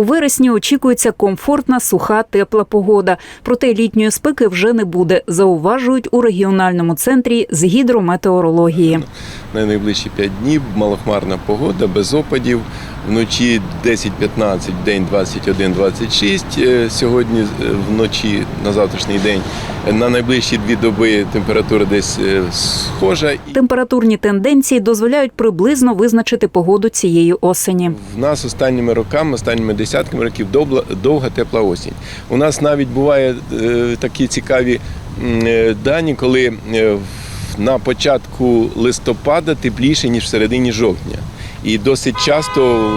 У вересні очікується комфортна, суха, тепла погода. Проте літньої спеки вже не буде, зауважують у регіональному центрі з гідрометеорології. На найближчі 5 днів малохмарна погода, без опадів. Вночі 10-15, в день 21-26. Е, Сьогодні е, вночі на завтрашній день. На найближчі дві доби температура десь е, схожа. Температурні тенденції дозволяють приблизно визначити погоду цієї осені. В нас останніми роками, останніми десятками років довга, тепла осінь. У нас навіть буває е, такі цікаві е, дані, коли е, на початку листопада тепліше, ніж в середині жовтня. І досить часто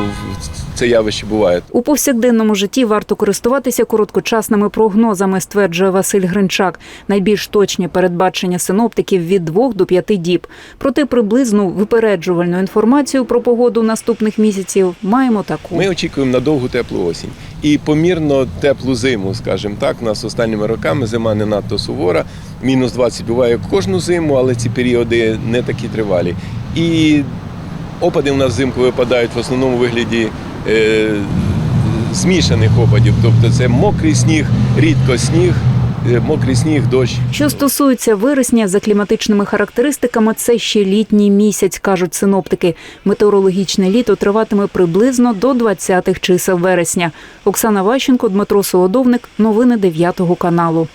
це явище буває. У повсякденному житті варто користуватися короткочасними прогнозами, стверджує Василь Гринчак. Найбільш точні передбачення синоптиків від 2 до 5 діб. Проте приблизну випереджувальну інформацію про погоду наступних місяців маємо таку. Ми очікуємо на довгу теплу осінь і помірно теплу зиму, скажімо так. У нас останніми роками зима не надто сувора. Мінус 20 буває кожну зиму, але ці періоди не такі тривалі. І опади у нас взимку випадають в основному вигляді е, змішаних опадів. Тобто це мокрий сніг, рідко сніг, е, мокрий сніг, дощ. Що стосується вересня, за кліматичними характеристиками, це ще літній місяць, кажуть синоптики. Метеорологічне літо триватиме приблизно до 20-х чисел вересня. Оксана Ващенко, Дмитро Солодовник. Новини 9 каналу.